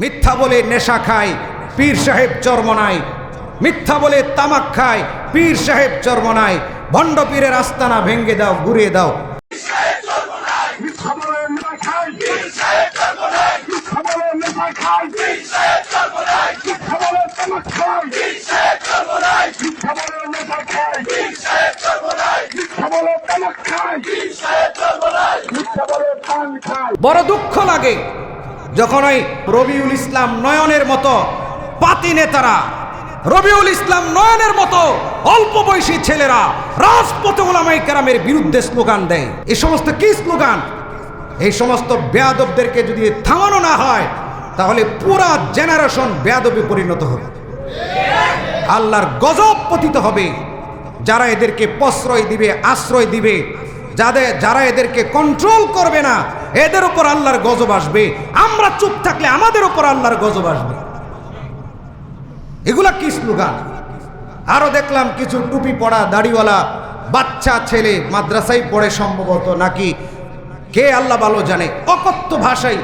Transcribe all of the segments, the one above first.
মিথ্যা বলে নেশা খায়, পীর সাহেব চর্মনায় মিথ্যা বলে তামাক খায়, পীর সাহেব চর্মনায় ভণ্ড পীরের আস্তানা ভেঙ্গে দাও ঘুরিয়ে দাও। বড় দুঃখ লাগে। যখন ওই রবিউল ইসলাম নয়নের মতো পাতি নেতারা, রবিউল ইসলাম নয়নের মতো অল্প বয়সী ছেলেরা রাজপথে ওলামাই কেরামের বিরুদ্ধে স্লোগান দেয়। এই সমস্ত কি স্লোগান? এই সমস্ত বেয়াদবদেরকে যদি থামানো না হয়, তাহলে পুরা জেনারেশন বেয়াদবে পরিণত হবে। আল্লাহর গজব পতিত হবে। যারা এদেরকে প্রশ্রয় দিবে, আশ্রয় দিবে, যাদের যারা এদেরকে কন্ট্রোল করবে না এদের উপর আল্লাহর গজব আসবে। আমরা চুপ থাকলে আমাদের উপর আল্লাহর গজব আসবে। এগুলা কি স্লোগান? আরও দেখলাম কিছু টুপি পড়া দাড়িওয়ালা বাচ্চা ছেলে মাদ্রাসায় পড়ে সম্ভবত নাকি কে আল্লাহ ভালো জানে। অকথ্য ভাষায়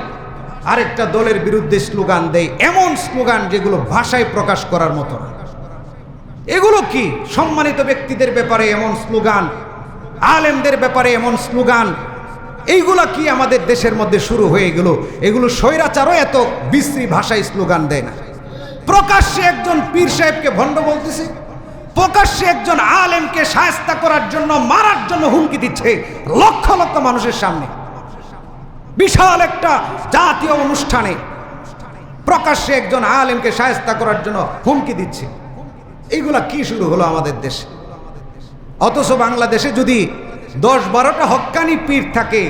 আরেকটা দলের বিরুদ্ধে স্লোগান দেয়। এমন স্লোগান যেগুলো ভাষায় প্রকাশ করার মতো এগুলো কি? সম্মানিত ব্যক্তিদের ব্যাপারে এমন স্লোগান, আলেমদের ব্যাপারে এমন স্লোগান এইগুলা কি আমাদের দেশের মধ্যে শুরু হয়ে গেল? এগুলো স্বৈরাচারও এত বিশ্রী ভাষায় স্লোগান দেয় না। প্রকাশ্যে একজন পীর সাহেবকে ভণ্ড বলতেছে, প্রকাশ্যে একজন আলেমকে সায়স্তা করার জন্য, মারার জন্য হুমকি দিচ্ছে লক্ষ লক্ষ মানুষের সামনে। বিশাল একটা জাতীয় অনুষ্ঠানে প্রকাশ্যে একজন আলেমকে সায়স্তা করার জন্য হুমকি দিচ্ছে। এইগুলা কি শুরু হলো আমাদের দেশে? অথচ বাংলাদেশে যদি দশ বারোটা হক্কানি পীর থাকে,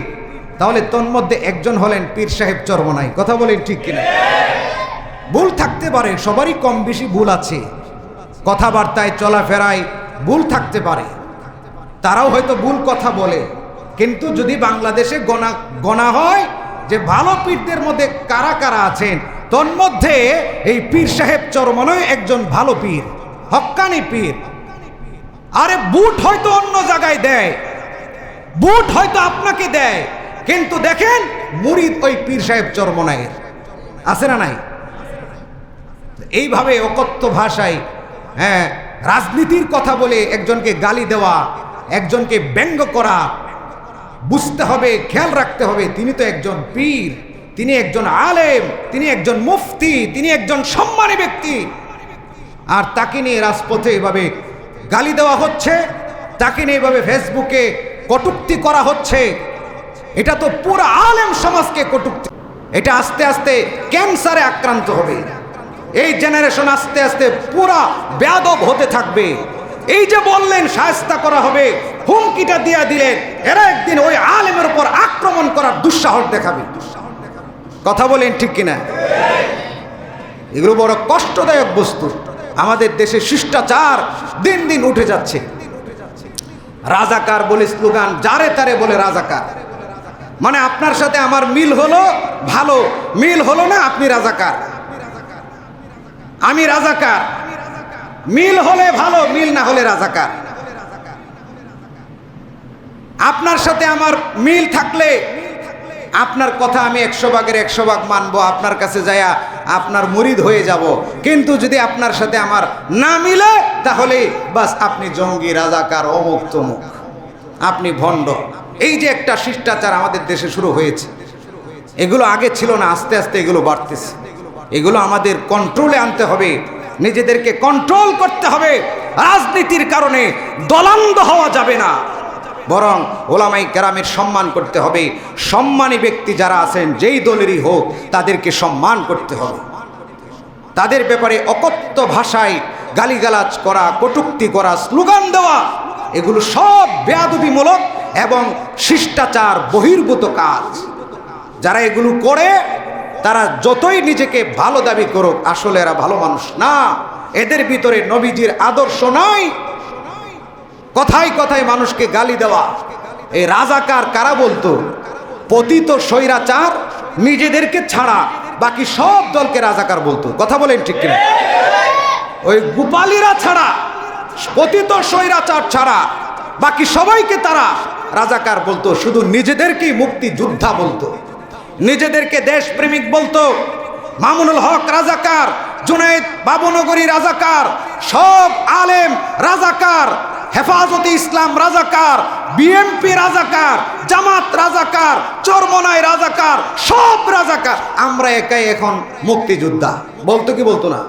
তাহলে তন্মধ্যে একজন হলেন পীর সাহেব চরমনাই। কথা বলেন ঠিক কিনা? ভুল থাকতে পারে, সবারই কম বেশি ভুল আছে। কথাবার্তায়, চলাফেরায় ভুল থাকতে পারে। তারাও হয়তো ভুল কথা বলে, কিন্তু যদি বাংলাদেশে গণা গণা হয় যে ভালো পীরদের মধ্যে কারা কারা আছেন তন্মধ্যে এই পীর সাহেব চরমনয় একজন ভালো পীর, হক্কানি পীর। আরে বুট হয়তো অন্য জায়গায় দেয় বুট হয়তো আপনাকে দেয়, কিন্তু দেখেন মুরিদ ওই পীর সাহেব চরমনায়ের। আছে না নাই? এইভাবে অকথ্য ভাষায় হ্যাঁ রাজনীতির কথা বলে একজনকে গালি দেওয়া, একজনকে ব্যঙ্গ করা, বুঝতে হবে, খেয়াল রাখতে হবে, তিনি তো একজন পীর, তিনি একজন আলেম, তিনি একজন মুফতি, তিনি একজন সম্মানী ব্যক্তি। আর তাকে নিয়ে রাজপথে এভাবে গালি দেওয়া হচ্ছে, তাকে নিয়ে এভাবে ফেসবুকে কটুক্তি করা হচ্ছে। এটা তো পুরো আলেম সমাজকে কটুক্তি। এটা আস্তে আস্তে ক্যান্সারে আক্রান্ত হবে। এই জেনারেশন আস্তে আস্তে পুরা ব্যাদব হতে থাকবে। এই যে বললেন, সায়স্তা করা হবে, হুমকিটা দিয়ে দিলেন, এরা একদিন ওই আলেমের উপর আক্রমণ করার দুঃসাহস দেখাবে। কথা বলেন ঠিক কিনা? এগুলো বড় কষ্টদায়ক বস্তু। আমাদের দেশে শিষ্টাচার দিন দিন উঠে যাচ্ছে। রাজাকার বলে স্লোগান, যারে তারে বলে রাজাকার। মানে আপনার সাথে আমার মিল হলো ভালো, মিল হলো না আপনি রাজাকার। আমি রাজাকার। মিল হলে ভালো, মিল না হলে রাজাকার। আপনার সাথে আমার মিল থাকলে আপনার কথা আমি একশো ভাগের একশো ভাগ মানবো, আপনার কাছে যায়া আপনার মুরিদ হয়ে যাব। কিন্তু যদি আপনার সাথে আমার না মিলে, তাহলে বাস আপনি জঙ্গি, রাজাকার অমুক তমুক আপনি ভণ্ড। এই যে একটা শিষ্টাচার আমাদের দেশে শুরু হয়েছে। এগুলো আগে ছিল না, আস্তে আস্তে এগুলো বাড়তেছে। এগুলো আমাদের কন্ট্রোলে আনতে হবে। নিজেদেরকে কন্ট্রোল করতে হবে। রাজনীতির কারণে দলান্দ হওয়া যাবে না। বরং ওলামাই গ্রামের সম্মান করতে হবে। সম্মানী ব্যক্তি যারা আছেন, যেই দলেরই হোক, তাদেরকে সম্মান করতে হবে। তাদের ব্যাপারে অকথ্য ভাষায় গালিগালাজ করা, কটুক্তি করা, স্লোগান দেওয়া, এগুলো সব বেয়াদবিমূলক এবং শিষ্টাচার বহির্ভূত কাজ। যারা এগুলো করে, তারা যতই নিজেকে ভালো দাবি করুক, আসলে এরা ভালো মানুষ না। এদের ভিতরে নবীজির আদর্শ নাই। কথায় কথায় মানুষকে গালি দেওয়া। এই রাজাকার কারা বলতো? পতিত স্বৈরাচার নিজেদেরকে ছাড়া বাকি সব দলকে রাজাকার বলতো। কথা বলেন ঠিক কিনা? ওই গোপালীরা ছাড়া, পতিত স্বৈরাচার ছাড়া বাকি সবাইকে তারা রাজাকার বলতো। শুধু নিজেদেরকেই মুক্তি যোদ্ধা বলতো। নিজেদেরকে দেশপ্রেমিক বলতো। মামুনুল হক রাজাকার জুনাইদ বাবুনগরী রাজাকার, সব আলেম রাজাকার হেফাজতে ইসলাম রাজাকার বিএমপি রাজাকার, জামাত রাজাকার, চরমনাই রাজাকার, সব রাজাকার। আমরা একাই এখন মুক্তিযোদ্ধা। বলতো কি বলতো না?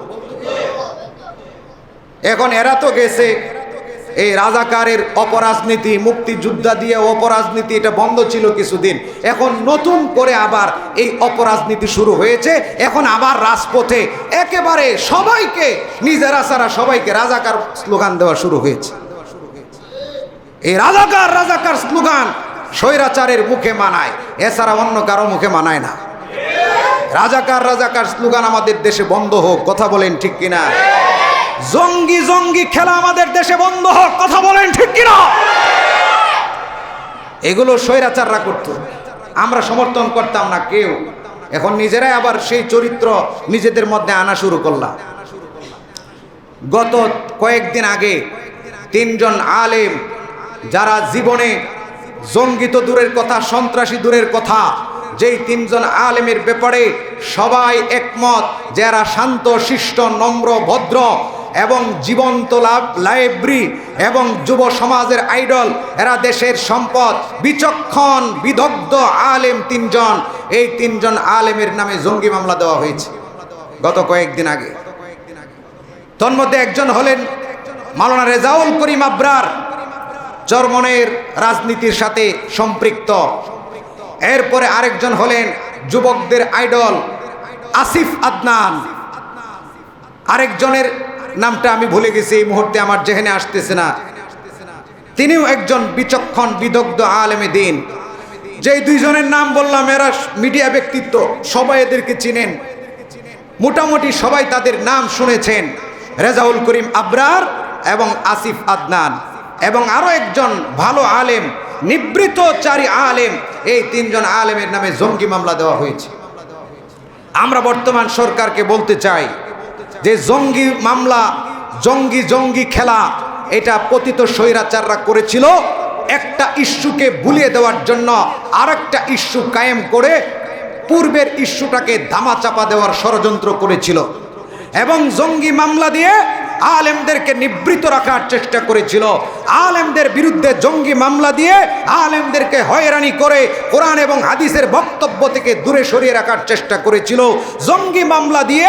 এখন এরা তো গেছে, এই রাজাকারের অপরাজনীতি, মুক্তিযোদ্ধা দিয়ে অপরাজনীতি, এটা বন্ধ ছিল কিছুদিন। এখন নতুন করে আবার এই অপরাজনীতি শুরু হয়েছে। এখন আবার রাজপথে একেবারে সবাইকে, নিজেরা ছাড়া সবাইকে রাজাকার স্লোগান দেওয়া শুরু হয়েছে। এই রাজাকার রাজাকার স্লোগান স্বৈরাচারের মুখে মানায়, এছাড়া অন্য কারও মুখে মানায় না। রাজাকার রাজাকার স্লোগান আমাদের দেশে বন্ধ হোক, কথা বলেন ঠিক কিনা? জঙ্গি জঙ্গি খেলা আমাদের দেশে বন্ধ হোক, কথা বলেন ঠিক কিনা? এগুলো স্বৈরাচাররা করত। আমরা সমর্থন করতাম না কেউ। এখন নিজেরাই আবার সেই চরিত্র নিজেদের মধ্যে আনা শুরু করলাম। গত কয়েকদিন আগে তিনজন আলেম যারা জীবনে জঙ্গি তো দূরের কথা, সন্ত্রাসী দূরের কথা, যেই তিনজন আলেমের ব্যাপারে সবাই একমত যারা শান্ত, শিষ্ট, নম্র, ভদ্র এবং জীবন্ত লাইব্রেরি এবং যুব সমাজের আইডল, এরা দেশের সম্পদ। বিচক্ষণ, বিদগ্ধ আলেম তিনজন। এই তিনজন আলেমের নামে জঙ্গি মামলা দেওয়া হয়েছে গত কয়েকদিন আগে। তন্মধ্যে একজন হলেন মাওলানা রেজাউল করিম আবরার। চরমনের রাজনীতির সাথে সম্পৃক্ত। এরপরে আরেকজন হলেন যুবকদের আইডল, আসিফ আদনান। আরেকজনের নামটা আমি ভুলে গেছি, এই মুহূর্তে আমার জেহেনে আসতেছে না। তিনিও একজন বিচক্ষণ, বিদগ্ধ আলেমে দিন। যেই দুইজনের নাম বললাম, এরা মিডিয়া ব্যক্তিত্ব, সবাই এদেরকে চিনেন। মোটামুটি সবাই তাদের নাম শুনেছেন, রেজাউল করিম আবরার এবং আসিফ আদনান। এবং আরও একজন ভালো আলেম নিবৃত চারি আলেম, এই তিনজন আলেমের নামে জঙ্গি মামলা দেওয়া হয়েছে। আমরা বর্তমান সরকারকে বলতে চাই যে জঙ্গি মামলা, জঙ্গি জঙ্গি খেলা, এটা পতিত স্বৈরাচাররা করেছিল। একটা ইস্যুকে ভুলিয়ে দেওয়ার জন্য আরেকটা ইস্যু কায়েম করে পূর্বের ইস্যুটাকে ধামাচাপা দেওয়ার ষড়যন্ত্র করেছিল। এবং জঙ্গি মামলা দিয়ে আলেমদেরকে নিবৃত রাখার চেষ্টা করেছিল। আলেমদের বিরুদ্ধে জঙ্গি মামলা দিয়ে আলেমদেরকে হয়রানি করে কোরআন এবং হাদিসের বক্তব্য থেকে দূরে সরিয়ে রাখার চেষ্টা করেছিল। জঙ্গি মামলা দিয়ে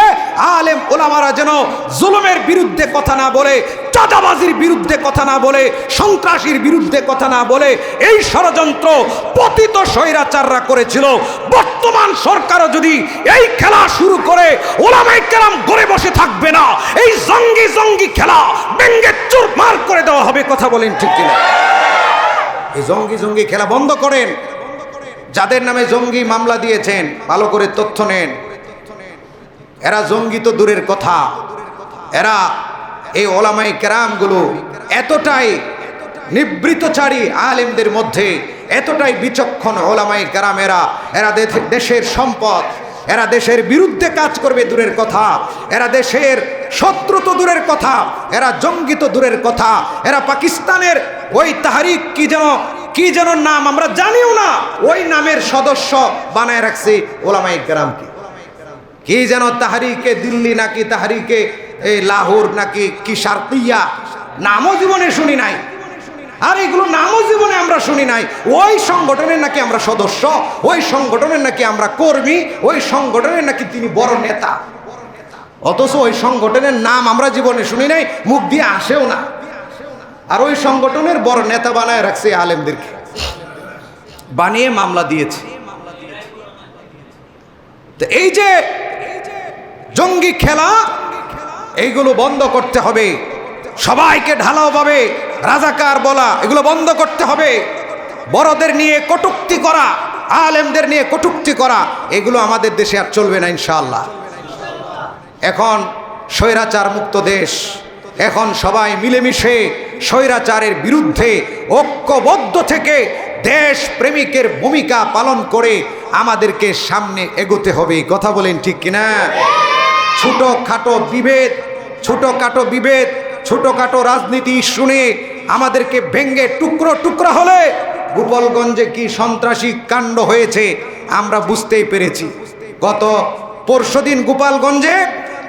আলেম ওলামারা যেন জুলুমের বিরুদ্ধে কথা না বলে চাঁদাবাজির বিরুদ্ধে কথা না বলে, সন্ত্রাসীর বিরুদ্ধে কথা না বলে এই ষড়যন্ত্র পতিত স্বৈরাচাররা করেছিল। বর্তমান সরকারও যদি এই খেলা শুরু করে ওলামাই কেরাম ঘরে বসে থাকবে না। এই জঙ্গি জঙ্গি খেলা ব্যঙ্গে চুরমার করে দেওয়া হবে, কথা বলেন ঠিক কিনা? এই জঙ্গি জঙ্গি খেলা বন্ধ করেন। যাদের নামে জঙ্গি মামলা দিয়েছেন, ভালো করে তথ্য নেন। এরা জঙ্গি তো দূরের কথা। এরা এই ওলামাই কেরামগুলো এতটাই নিবৃতচারী আলেমদের মধ্যে, এতটাই বিচক্ষণ ওলামাই কেরামেরা, এরা দেশের সম্পদ, এরা দেশের বিরুদ্ধে কাজ করবে দূরের কথা, এরা দেশের শত্রু তো দূরের কথা, এরা জঙ্গি তো দূরের কথা, এরা পাকিস্তানের ওই তাহারিক কি যেন কি যেন নাম আমরা জানিও না, ওই নামের সদস্য বানায় রাখছি ওলামাই কেরামকে। কি যেন তাহারিকে দিল্লি নাকি তাহারিকে এই লাহোর নাকি কি শারকিয়া নামও জীবনে শুনি নাই। আর এগুলো নামও জীবনে আমরা শুনি নাই। ওই সংগঠনের নাকি আমরা সদস্য, ওই সংগঠনের নাকি আমরা কর্মী, ওই সংগঠনের নাকি তিনি বড় নেতা। অথচ ওই সংগঠনের নাম আমরা জীবনে শুনি নাই, মুখ দিয়ে আসেও না। আর ওই সংগঠনের বড় নেতা বানায় রাখছে আলেমদেরকে। বানিয়ে মামলা দিয়েছে। তো এই যে জঙ্গি খেলা এইগুলো বন্ধ করতে হবে। সবাইকে ঢালাওভাবে রাজাকার বলা, এগুলো বন্ধ করতে হবে। বড়দের নিয়ে কটুক্তি করা, আলেমদের নিয়ে কটুক্তি করা, এগুলো আমাদের দেশে আর চলবে না ইনশাআল্লাহ। এখন স্বৈরাচার মুক্ত দেশ, এখন সবাই মিলেমিশে স্বৈরাচারের বিরুদ্ধে ঐক্যবদ্ধ থেকে দেশ প্রেমিকের ভূমিকা পালন করে আমাদেরকে সামনে এগোতে হবে। কথা বলেন ঠিক কিনা? ছোটোখাটো বিভেদ ছোটোখাটো বিভেদ, ছোটোখাটো রাজনীতি শুনে আমাদেরকে ভেঙ্গে টুকরো টুকরো হলে গোপালগঞ্জে কি সন্ত্রাসী কাণ্ড হয়েছে আমরা বুঝতেই পেরেছি। গত পরশুদিন গোপালগঞ্জে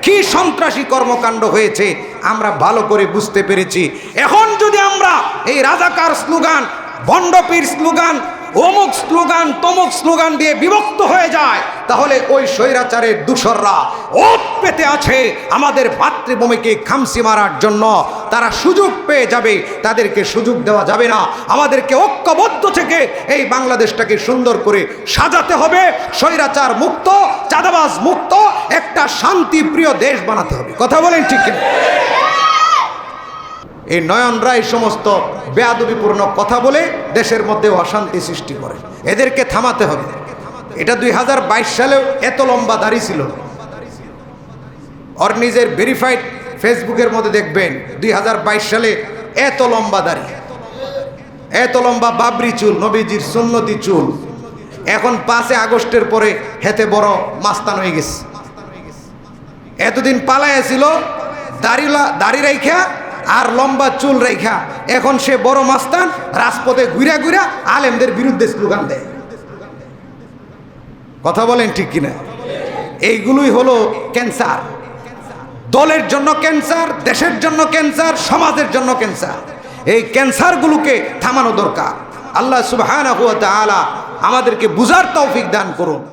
কি সন্ত্রাসী কর্মকাণ্ড হয়েছে আমরা ভালো করে বুঝতে পেরেছি। এখন যদি আমরা এই রাজাকার স্লোগান ভণ্ডপীর স্লোগান অমুক স্লোগান, তমুক স্লোগান দিয়ে বিভক্ত হয়ে যায়। তাহলে ওই স্বৈরাচারের দূষররা ওত পেতে আছে আমাদের মাতৃভূমিকে খামসি মারার জন্য। তারা সুযোগ পেয়ে যাবে, তাদেরকে সুযোগ দেওয়া যাবে না। আমাদেরকে ঐক্যবদ্ধ থেকে এই বাংলাদেশটাকে সুন্দর করে সাজাতে হবে। স্বৈরাচার মুক্ত, চাঁদাবাজ মুক্ত, একটা শান্তিপ্রিয় দেশ বানাতে হবে। কথা বলেন ঠিক কিনা? এই নয়নরা এই সমস্ত বেয়াদবিপূর্ণ কথা বলে দেশের মধ্যে অশান্তি সৃষ্টি করে। এদেরকে থামাতে হবে। এটা দুই হাজার বাইশ সালেও এত লম্বা দাড়ি ছিল। ওর নিজের ভেরিফাইড ফেসবুকের মধ্যে দেখবেন, দুই হাজার বাইশ সালে এত লম্বা দাড়ি। এত লম্বা বাবরি চুল, নবীজির সুন্নতি চুল। এখন পাঁচে আগস্টের পরে হেতে বড় মাস্তান হয়ে গেছে। এতদিন পালায় ছিল, দাড়িলা দাড়ি রাইখা আর লম্বা চুল রেখা। এখন সে বড় মাস্তান, রাজপথে ঘুরা ঘুরা আলেমদের বিরুদ্ধে স্লোগান দেয়। কথা বলেন ঠিক কিনা? এইগুলোই হলো ক্যান্সার। দলের জন্য ক্যান্সার, দেশের জন্য ক্যান্সার, সমাজের জন্য ক্যান্সার। এই ক্যান্সারগুলোকে থামানো দরকার। আল্লাহ তাআলা আমাদেরকে বুঝার তৌফিক দান করুন।